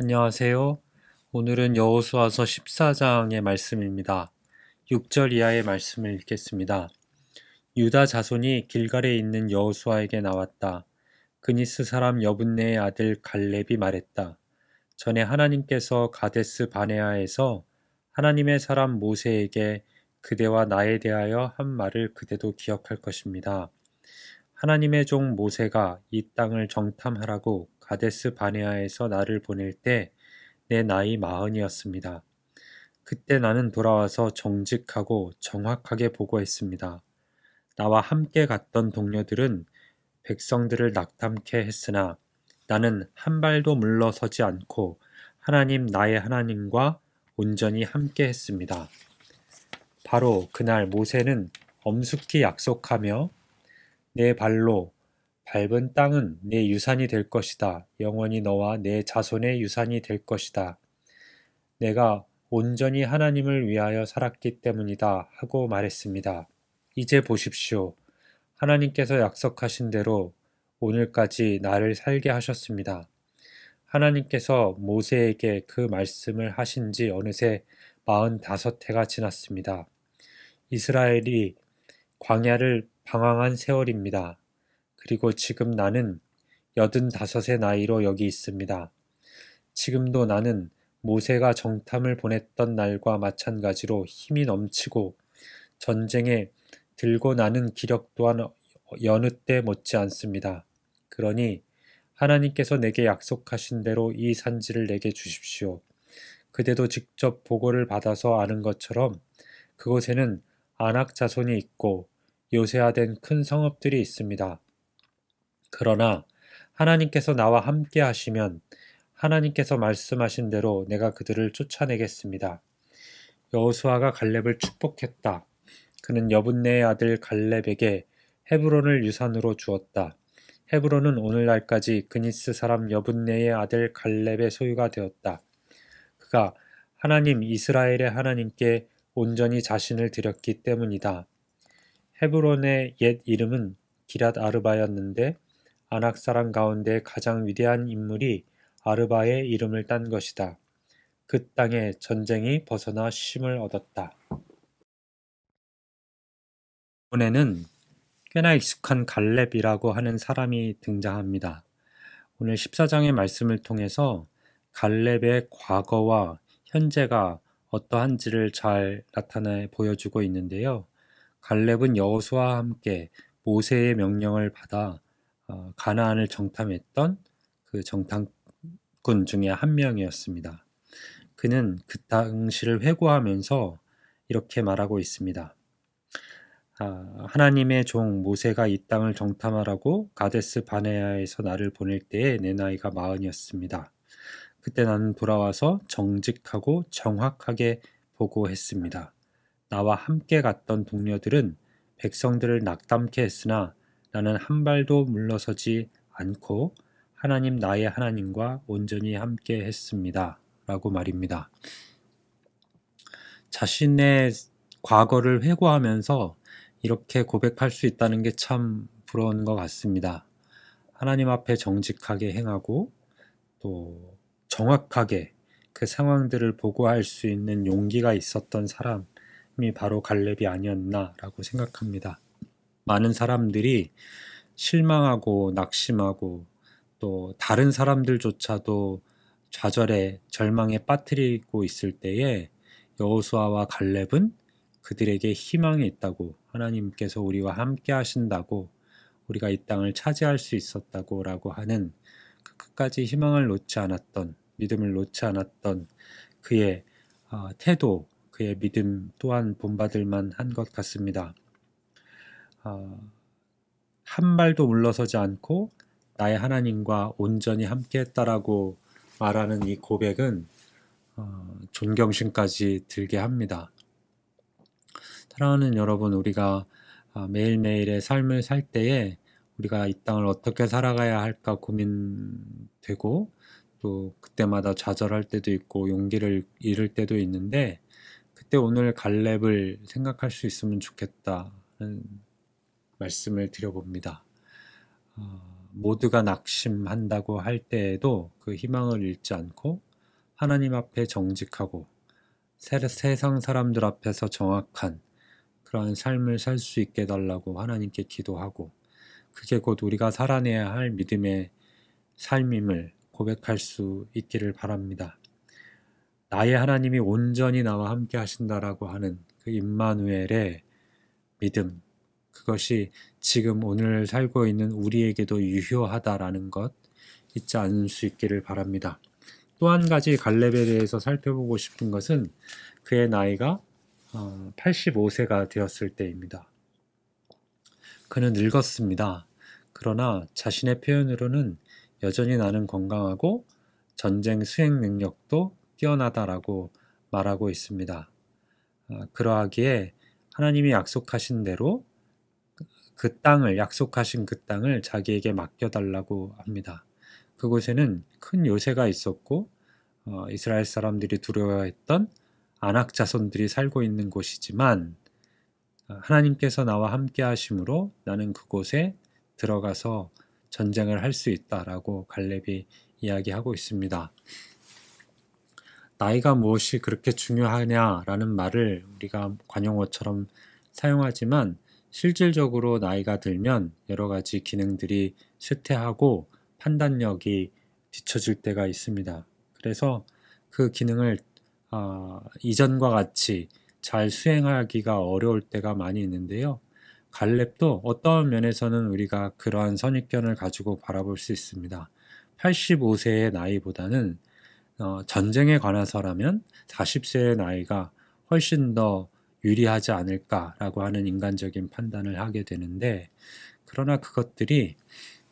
안녕하세요. 오늘은 여호수아서 14장의 말씀입니다. 6절 이하의 말씀을 읽겠습니다. 유다 자손이 길갈에 있는 여호수아에게 나왔다. 그니스 사람 여분네의 아들 갈렙이 말했다. 전에 하나님께서 가데스 바네아에서 하나님의 사람 모세에게 그대와 나에 대하여 한 말을 그대도 기억할 것입니다. 하나님의 종 모세가 이 땅을 정탐하라고 가데스 바네아에서 나를 보낼 때 내 나이 마흔이었습니다. 그때 나는 돌아와서 정직하고 정확하게 보고했습니다. 나와 함께 갔던 동료들은 백성들을 낙담케 했으나 나는 한 발도 물러서지 않고 하나님 나의 하나님과 온전히 함께 했습니다. 바로 그날 모세는 엄숙히 약속하며 내 발로 밟은 땅은 내 유산이 될 것이다. 영원히 너와 내 자손의 유산이 될 것이다. 내가 온전히 하나님을 위하여 살았기 때문이다. 하고 말했습니다. 이제 보십시오. 하나님께서 약속하신 대로 오늘까지 나를 살게 하셨습니다. 하나님께서 모세에게 그 말씀을 하신 지 어느새 45해가 지났습니다. 이스라엘이 광야를 방황한 세월입니다. 그리고 지금 나는 여든 다섯의 나이로 여기 있습니다. 지금도 나는 모세가 정탐을 보냈던 날과 마찬가지로 힘이 넘치고 전쟁에 들고 나는 기력 또한 여느 때 못지 않습니다. 그러니 하나님께서 내게 약속하신 대로 이 산지를 내게 주십시오. 그대도 직접 보고를 받아서 아는 것처럼 그곳에는 안악 자손이 있고 요새화된 큰 성읍들이 있습니다. 그러나 하나님께서 나와 함께 하시면 하나님께서 말씀하신 대로 내가 그들을 쫓아내겠습니다. 여호수아가 갈렙을 축복했다. 그는 여분네의 아들 갈렙에게 헤브론을 유산으로 주었다. 헤브론은 오늘날까지 그니스 사람 여분네의 아들 갈렙의 소유가 되었다. 그가 하나님 이스라엘의 하나님께 온전히 자신을 드렸기 때문이다. 헤브론의 옛 이름은 기랏 아르바였는데 아낙 사람 가운데 가장 위대한 인물이 아르바의 이름을 딴 것이다. 그 땅에 전쟁이 벗어나 쉼을 얻었다. 이번에는 꽤나 익숙한 갈렙이라고 하는 사람이 등장합니다. 오늘 14장의 말씀을 통해서 갈렙의 과거와 현재가 어떠한지를 잘 나타내 보여주고 있는데요. 갈렙은 여호수아와 함께 모세의 명령을 받아 어, 가나안을 정탐했던 그 정탐꾼 중에 한 명이었습니다. 그는 그 당시를 회고하면서 이렇게 말하고 있습니다. 아, 하나님의 종 모세가 이 땅을 정탐하라고 가데스 바네아에서 나를 보낼 때에 내 나이가 마흔이었습니다. 그때 나는 돌아와서 정직하고 정확하게 보고했습니다. 나와 함께 갔던 동료들은 백성들을 낙담케 했으나 나는 한 발도 물러서지 않고 하나님 나의 하나님과 온전히 함께 했습니다. 라고 말입니다. 자신의 과거를 회고하면서 이렇게 고백할 수 있다는 게 참 부러운 것 같습니다. 하나님 앞에 정직하게 행하고 또 정확하게 그 상황들을 보고할 수 있는 용기가 있었던 사람이 바로 갈렙이 아니었나라고 생각합니다. 많은 사람들이 실망하고 낙심하고 또 다른 사람들조차도 좌절에 절망에 빠뜨리고 있을 때에 여호수아와 갈렙은 그들에게 희망이 있다고 하나님께서 우리와 함께 하신다고 우리가 이 땅을 차지할 수 있었다고라고 하는 그 끝까지 희망을 놓지 않았던 믿음을 놓지 않았던 그의 어, 태도 그의 믿음 또한 본받을 만한 것 같습니다. 어, 한 발도 물러서지 않고 나의 하나님과 온전히 함께했다라고 말하는 이 고백은 어, 존경심까지 들게 합니다. 사랑하는 여러분, 우리가 아, 매일매일의 삶을 살 때에 우리가 이 땅을 어떻게 살아가야 할까 고민되고 또 그때마다 좌절할 때도 있고 용기를 잃을 때도 있는데 그때 오늘 갈렙을 생각할 수 있으면 좋겠다는 말씀을 드려봅니다. 어, 모두가 낙심한다고 할 때에도 그 희망을 잃지 않고 하나님 앞에 정직하고 세상 사람들 앞에서 정확한 그러한 삶을 살 수 있게 달라고 하나님께 기도하고 그게 곧 우리가 살아내야 할 믿음의 삶임을 고백할 수 있기를 바랍니다. 나의 하나님이 온전히 나와 함께 하신다라고 하는 그 임마누엘의 믿음 그것이 지금 오늘 살고 있는 우리에게도 유효하다라는 것 잊지 않을 수 있기를 바랍니다. 또 한 가지 갈렙에 대해서 살펴보고 싶은 것은 그의 나이가 85세가 어, 되었을 때입니다. 그는 늙었습니다. 그러나 자신의 표현으로는 여전히 나는 건강하고 전쟁 수행 능력도 뛰어나다라고 말하고 있습니다. 어, 그러하기에 하나님이 약속하신 대로 그 땅을 약속하신 그 땅을 자기에게 맡겨달라고 합니다. 그곳에는 큰 요새가 있었고 어, 이스라엘 사람들이 두려워했던 안악 자손들이 살고 있는 곳이지만 어, 하나님께서 나와 함께 하심으로 나는 그곳에 들어가서 전쟁을 할 수 있다라고 갈렙이 이야기하고 있습니다. 나이가 무엇이 그렇게 중요하냐라는 말을 우리가 관용어처럼 사용하지만 실질적으로 나이가 들면 여러 가지 기능들이 쇠퇴하고 판단력이 뒤처질 때가 있습니다. 그래서 그 기능을 어, 이전과 같이 잘 수행하기가 어려울 때가 많이 있는데요. 갈렙도 어떠한 면에서는 우리가 그러한 선입견을 가지고 바라볼 수 있습니다. 85세의 나이보다는 어, 전쟁에 관해서라면 40세의 나이가 훨씬 더 유리하지 않을까라고 하는 인간적인 판단을 하게 되는데 그러나 그것들이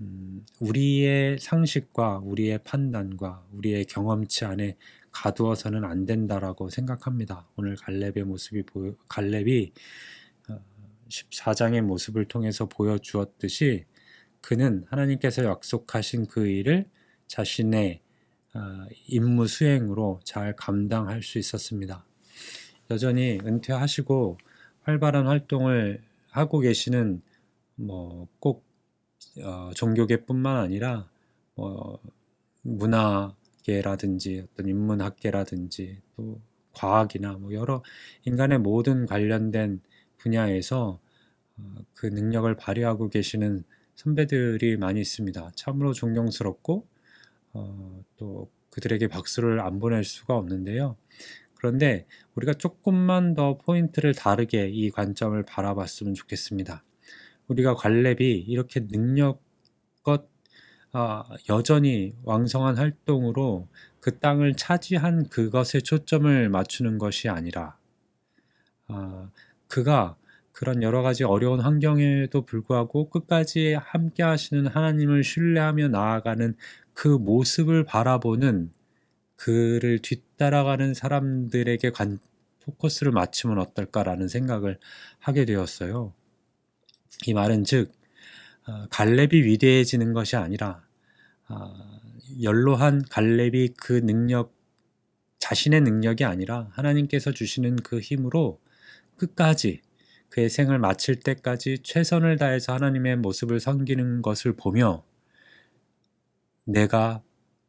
음, 우리의 상식과 우리의 판단과 우리의 경험치 안에 가두어서는 안 된다라고 생각합니다. 오늘 갈렙의 모습이 보여, 갈렙이 14장의 어, 모습을 통해서 보여주었듯이 그는 하나님께서 약속하신 그 일을 자신의 어, 임무 수행으로 잘 감당할 수 있었습니다. 여전히 은퇴하시고 활발한 활동을 하고 계시는 뭐꼭 어, 종교계뿐만 아니라 뭐 문화계라든지 어떤 인문학계라든지 또 과학이나 뭐 여러 인간의 모든 관련된 분야에서 어, 그 능력을 발휘하고 계시는 선배들이 많이 있습니다. 참으로 존경스럽고 어, 또 그들에게 박수를 안 보낼 수가 없는데요. 그런데 우리가 조금만 더 포인트를 다르게 이 관점을 바라봤으면 좋겠습니다. 우리가 관렙이 이렇게 능력껏 아, 여전히 왕성한 활동으로 그 땅을 차지한 그것에 초점을 맞추는 것이 아니라 아, 그가 그런 여러 가지 어려운 환경에도 불구하고 끝까지 함께 하시는 하나님을 신뢰하며 나아가는 그 모습을 바라보는 그를 뒤따라가는 사람들에게 관, 포커스를 맞추면 어떨까라는 생각을 하게 되었어요. 이 말은 즉 어, 갈렙이 위대해지는 것이 아니라 어, 연로한 갈렙이 그 능력 자신의 능력이 아니라 하나님께서 주시는 그 힘으로 끝까지 그의 생을 마칠 때까지 최선을 다해서 하나님의 모습을 섬기는 것을 보며 내가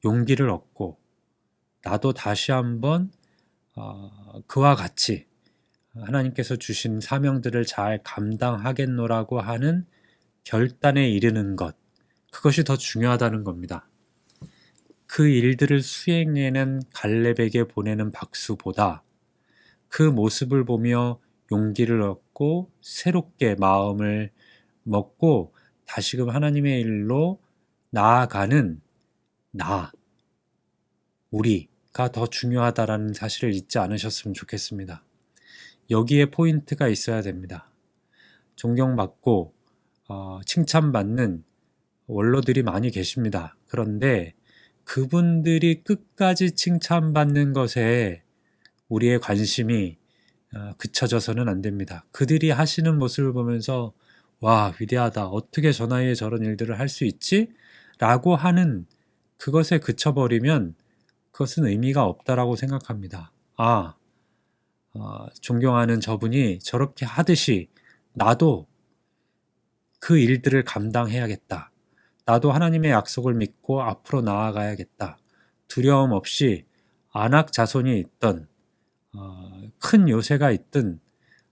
용기를 얻고 나도 다시 한번 어, 그와 같이 하나님께서 주신 사명들을 잘 감당하겠노라고 하는 결단에 이르는 것, 그것이 더 중요하다는 겁니다. 그 일들을 수행해낸 갈렙에게 보내는 박수보다 그 모습을 보며 용기를 얻고 새롭게 마음을 먹고 다시금 하나님의 일로 나아가는 나, 우리가 더 중요하다라는 사실을 잊지 않으셨으면 좋겠습니다. 여기에 포인트가 있어야 됩니다. 존경받고 어, 칭찬받는 원로들이 많이 계십니다. 그런데 그분들이 끝까지 칭찬받는 것에 우리의 관심이 어, 그쳐져서는 안 됩니다. 그들이 하시는 모습을 보면서 와 위대하다 어떻게 저 나이에 저런 일들을 할 수 있지? 라고 하는 그것에 그쳐버리면 그것은 의미가 없다라고 생각합니다. 아 어, 존경하는 저분이 저렇게 하듯이 나도 그 일들을 감당해야겠다. 나도 하나님의 약속을 믿고 앞으로 나아가야겠다. 두려움 없이 안악 자손이 있던 어, 큰 요새가 있든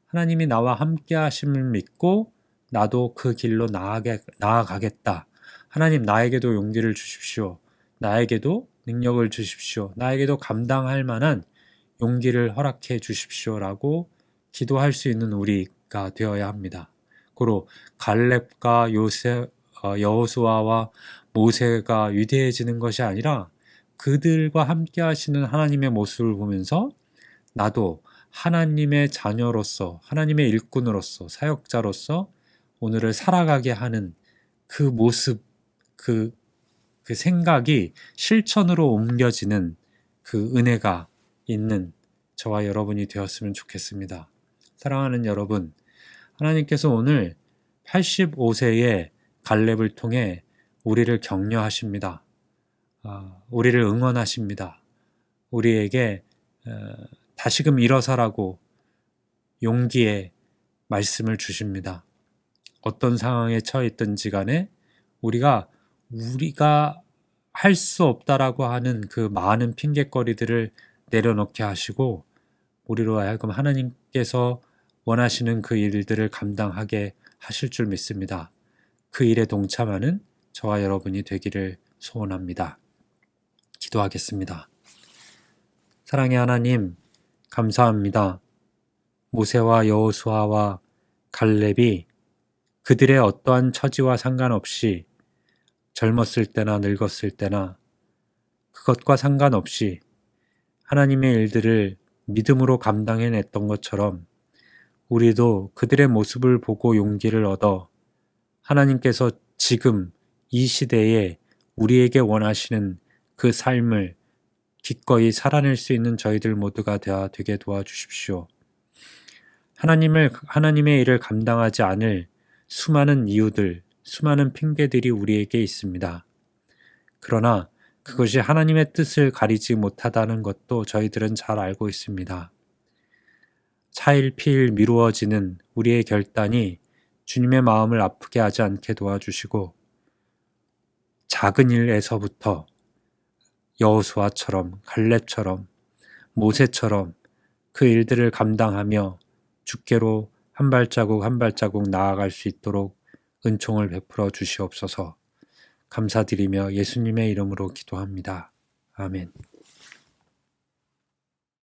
하나님이 나와 함께 하심을 믿고 나도 그 길로 나아가겠다. 하나님 나에게도 용기를 주십시오. 나에게도 능력을 주십시오. 나에게도 감당할 만한 용기를 허락해 주십시오라고 기도할 수 있는 우리가 되어야 합니다. 고로 갈렙과 요세 어, 여호수아와 모세가 위대해지는 것이 아니라 그들과 함께 하시는 하나님의 모습을 보면서 나도 하나님의 자녀로서 하나님의 일꾼으로서 사역자로서 오늘을 살아가게 하는 그 모습 그, 그 생각이 실천으로 옮겨지는 그 은혜가 있는 저와 여러분이 되었으면 좋겠습니다. 사랑하는 여러분, 하나님께서 오늘 85세의 갈렙을 통해 우리를 격려하십니다. 아, 우리를 응원하십니다. 우리에게 어, 다시금 일어서라고 용기의 말씀을 주십니다. 어떤 상황에 처해 있든지 간에 우리가 우리가 할 수 없다라고 하는 그 많은 핑계거리들을 내려놓게 하시고 우리로 하여금 하나님께서 원하시는 그 일들을 감당하게 하실 줄 믿습니다. 그 일에 동참하는 저와 여러분이 되기를 소원합니다. 기도하겠습니다. 사랑의 하나님, 감사합니다. 모세와 여호수아와 갈렙이 그들의 어떠한 처지와 상관없이 젊었을 때나 늙었을 때나 그것과 상관없이 하나님의 일들을 믿음으로 감당해냈던 것처럼 우리도 그들의 모습을 보고 용기를 얻어 하나님께서 지금 이 시대에 우리에게 원하시는 그 삶을 기꺼이 살아낼 수 있는 저희들 모두가 되게 도와주십시오. 하나님을 하나님의 일을 감당하지 않을 수많은 이유들, 수많은 핑계들이 우리에게 있습니다. 그러나 그것이 하나님의 뜻을 가리지 못하다는 것도 저희들은 잘 알고 있습니다. 차일피일 미루어지는 우리의 결단이 주님의 마음을 아프게 하지 않게 도와주시고 작은 일에서부터 여호수아처럼 갈렙처럼 모세처럼 그 일들을 감당하며 주께로 한 발자국 한 발자국 나아갈 수 있도록 은총을 베풀어 주시옵소서 감사드리며 예수님의 이름으로 기도합니다. 아멘.